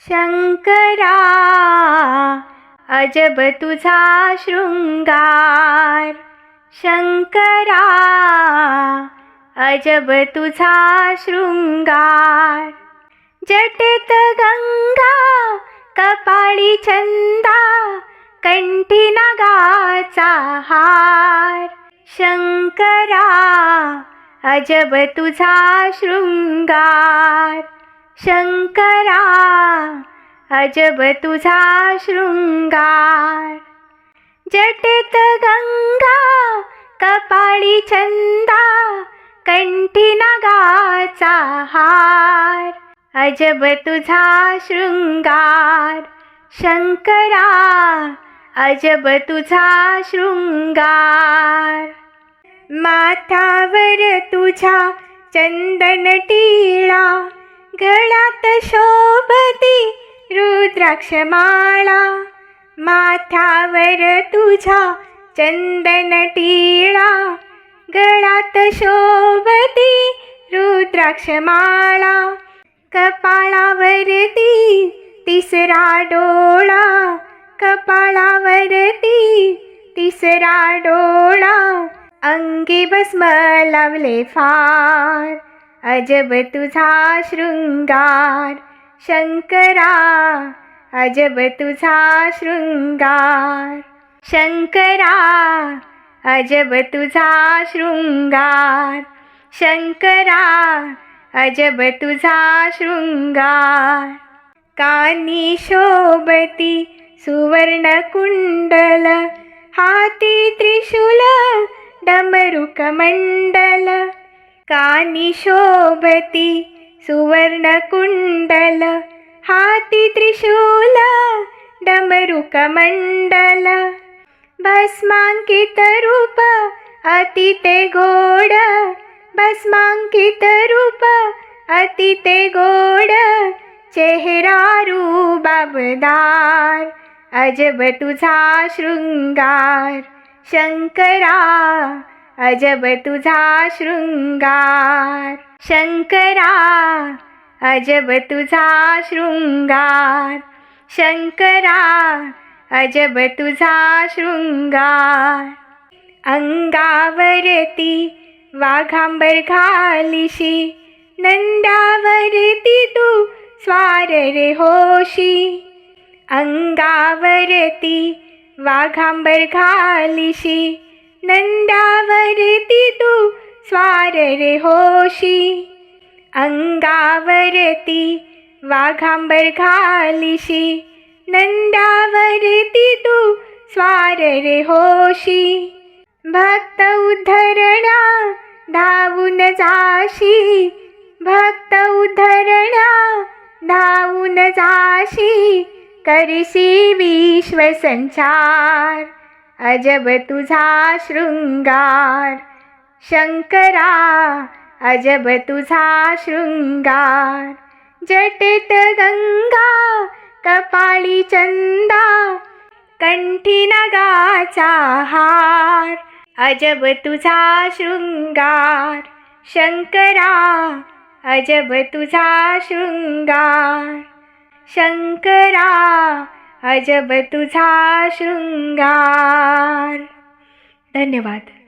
शंकरा अजब तुझा शृंगार. शंकरा अजब तुझा शृंगार. जटित गंगा कपाळी चंदा कंठी नगाचा हार. शंकरा अजब तुझा शृंगार. शंकरा अजब तुझा शृंगार. जटित गंगा कपाळी चंदा कंठी नगाचा हार. अजब तुझा शृंगार शंकरा अजब तुझा शृंगार. माथावर तुझा चंदन टिळा गळ्यात शोभती रुद्राक्षमाळा. माथ्यावर तुझा चंदन टिळा. गळ्यात शोभती रुद्राक्षमाळा. कपाळावरती तिसरा डोळा. कपाळावरती तिसरा डोळा. अंगी भस्म लावले फार. अजब तुझा शृंगार शंकरा अजब तुझा शृंगार शंकरा अजब तुझा शृंगार शंकरा अजब तुझा शृंगार. कानी शोभती सुवर्ण कुंडल हाती त्रिशूल डमरुकमंडल कानी शोभती सुवर्णकुण्डल हाती त्रिशूल डमरुकमण्डल भस्मांकित रूप अति ते गोड. भस्माङ्कित रूप अति ते गोड. चेहरा रूबाबदार अजब तुझा शृंगार. शंकरा अजब तुझा शृंगार. शंकरा अजब तुझा शृंगार. शंकरा अजब तुझा शृंगार. अंगावरती वाघांबर घालिशी नंदावरती तू स्वार रे होशी. अंगावरती वाघांबर घालिशी नंदावरती तू स्वार रे होशी. अंगावरती वाघांबर घालिशी. नंदावरती तू स्वार रे होशी. भक्त उद्धरणा धावून जाशी. भक्त उद्धरणा धावून जाशी. करशी विश्वसंचार अजब तुझा शृंगार शंकरा अजब तुझा शृंगार जटेत गंगा कपाळी चंदा कंठी नगाचा हार अजब तुझा शृंगार शंकरा अजब तुझा शृंगार शंकरा अजब तुझा शृंगार. धन्यवाद.